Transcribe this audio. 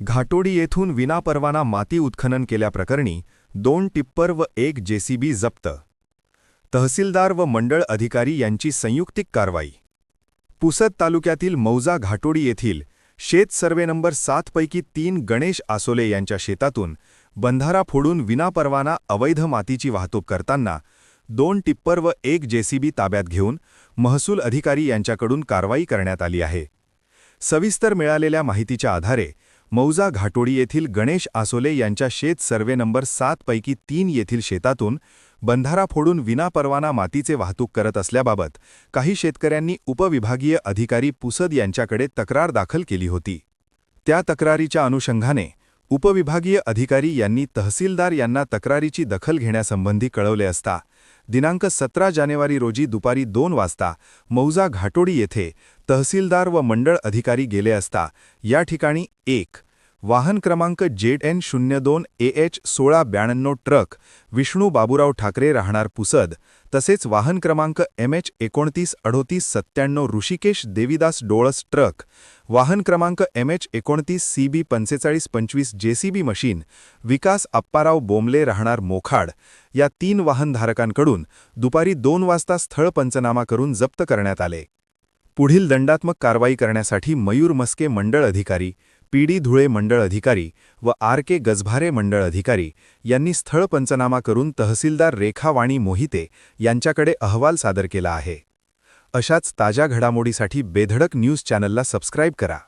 घाटोडी येथून विनापरवाना माती उत्खनन केल्याप्रकरणी दोन टिप्पर व एक जेसीबी जप्त. तहसीलदार व मंडळ अधिकारी यांची संयुक्तिक कारवाई. पुसद तालुक्यातील मौजा घाटोडी येथील शेत सर्वे नंबर सातपैकी तीन गणेश आसोले यांच्या शेतातून बंधारा फोडून विनापरवाना अवैध मातीची वाहतूक करताना दोन टिप्पर व एक जेसीबी ताब्यात घेऊन महसूल अधिकारी यांच्याकडून कारवाई करण्यात आली आहे. सविस्तर मिळालेल्या माहितीच्या आधारे मौजा घाटोडी येथील गणेश आसोले यांच्या शेत सर्वे नंबर सात पैकी तीन येथील शेतातून बंधारा फोडून विनापरवाना मातीचे वाहतूक करत असल्याबाबत काही शेतकऱ्यांनी उपविभागीय अधिकारी पुसद यांच्याकडे तक्रार दाखल केली होती. त्या तक्रारीच्या अनुषंगाने उपविभागीय अधिकारी यांनी तहसीलदार यांना तक्रारीची दखल घेण्यासंबंधी कळवले असता दिनांक सतरा जानेवारी रोजी दुपारी दोन वाजता मौजा घाटोडी येथे तहसीलदार व मंडळ अधिकारी गेले असता या ठिकाणी एक वाहन क्रमांक जेड एन शून्य दोन ए एच सोळा ब्याण्णव ट्रक विष्णू बाबूराव ठाकरे राहणार पुसद तसेच वाहन क्रमांक एम एच एकोणतीस अडोतीस सत्त्याण्णव ऋषिकेश देवीदास डोळस ट्रक वाहन क्रमांक एम एच एकोणतीस सी बी पंचेचाळीस पंचवीस जेसीबी मशीन विकास अप्पाराव बोमले राहणार मोखाड या तीन वाहनधारकांकडून दुपारी दोन वाजता स्थळ पंचनामा करून जप्त करण्यात आले. पुढील दंडात्मक कारवाई करण्यासाठी मयूर मस्के मंडळ अधिकारी पी डी धुळे मंडळ अधिकारी व आर के गजभारे मंडळ अधिकारी यांनी स्थळ पंचनामा करून तहसीलदार रेखावाणी मोहिते यांच्याकडे अहवाल सादर केला आहे. अशाच ताज्या घडामोडीसाठी बेधडक न्यूज चॅनलला सबस्क्राईब करा.